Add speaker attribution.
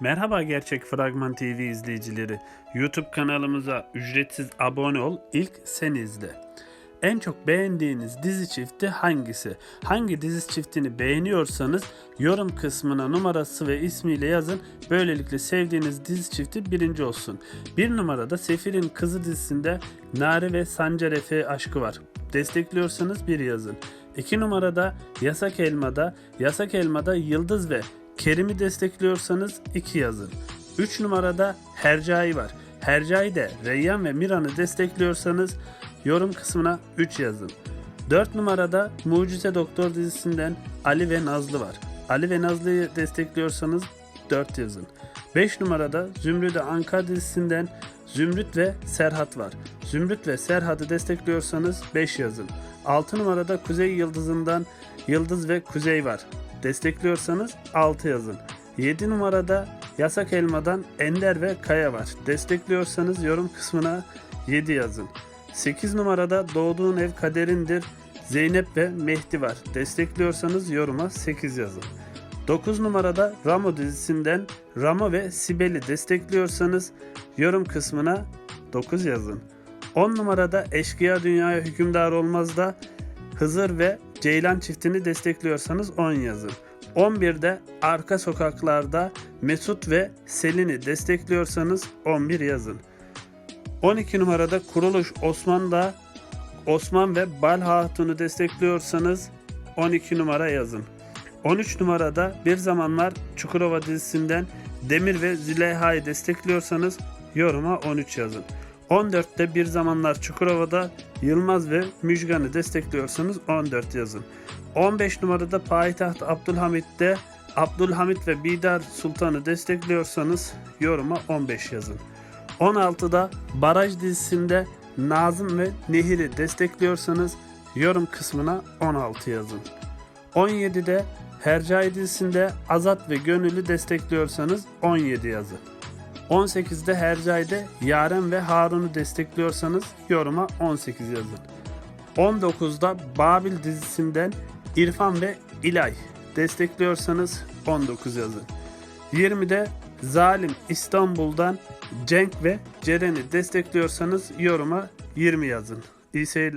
Speaker 1: Merhaba Gerçek Fragman TV izleyicileri. YouTube kanalımıza ücretsiz abone ol, ilk sen izle. En çok beğendiğiniz dizi çifti hangisi? Hangi dizi çiftini beğeniyorsanız yorum kısmına numarası ve ismiyle yazın. Böylelikle sevdiğiniz dizi çifti birinci olsun. Bir numarada Sefir'in Kızı dizisinde Nare ve Sancar Efe aşkı var. Destekliyorsanız bir yazın. İki numarada Yasak Elma'da, Yasak Elma'da Yıldız ve Kerim'i destekliyorsanız 2 yazın. 3 numarada Hercai var. Hercai de Reyyan ve Miran'ı destekliyorsanız yorum kısmına 3 yazın. 4 numarada Mucize Doktor dizisinden Ali ve Nazlı var. Ali ve Nazlı'yı destekliyorsanız 4 yazın. 5 numarada Zümrüt Anka dizisinden Zümrüt ve Serhat var. Zümrüt ve Serhat'ı destekliyorsanız 5 yazın. 6 numarada Kuzey Yıldızı'ndan Yıldız ve Kuzey var. Destekliyorsanız 6 yazın. 7 numarada Yasak Elma'dan Ender ve Kaya var. Destekliyorsanız yorum kısmına 7 yazın. 8 numarada Doğduğun Ev Kaderindir Zeynep ve Mehdi var. Destekliyorsanız yoruma 8 yazın. 9 numarada Ramo dizisinden Ramo ve Sibel'i destekliyorsanız yorum kısmına 9 yazın. 10 numarada Eşkıya Dünyaya Hükümdar Olmaz da Hızır ve Ceylan çiftini destekliyorsanız 10 yazın. 11'de Arka Sokaklarda Mesut ve Selin'i destekliyorsanız 11 yazın. 12 numarada Kuruluş Osman'da Osman ve Bal Hatun'u destekliyorsanız 12 numara yazın. 13 numarada Bir Zamanlar Çukurova dizisinden Demir ve Züleyha'yı destekliyorsanız yoruma 13 yazın. 14'te Bir Zamanlar Çukurova'da Yılmaz ve Müjgan'ı destekliyorsanız 14 yazın. 15 numarada Payitaht Abdülhamit'te Abdülhamit ve Bidar Sultan'ı destekliyorsanız yoruma 15 yazın. 16'da Baraj dizisinde Nazım ve Nehir'i destekliyorsanız yorum kısmına 16 yazın. 17'de Hercai dizisinde Azat ve Gönül'ü destekliyorsanız 17 yazın. 18'de Hercai'de Yaren ve Harun'u destekliyorsanız yoruma 18 yazın. 19'da Babil dizisinden İrfan ve İlay destekliyorsanız 19 yazın. 20'de Zalim İstanbul'dan Cenk ve Ceren'i destekliyorsanız yoruma 20 yazın. İyi seyirler.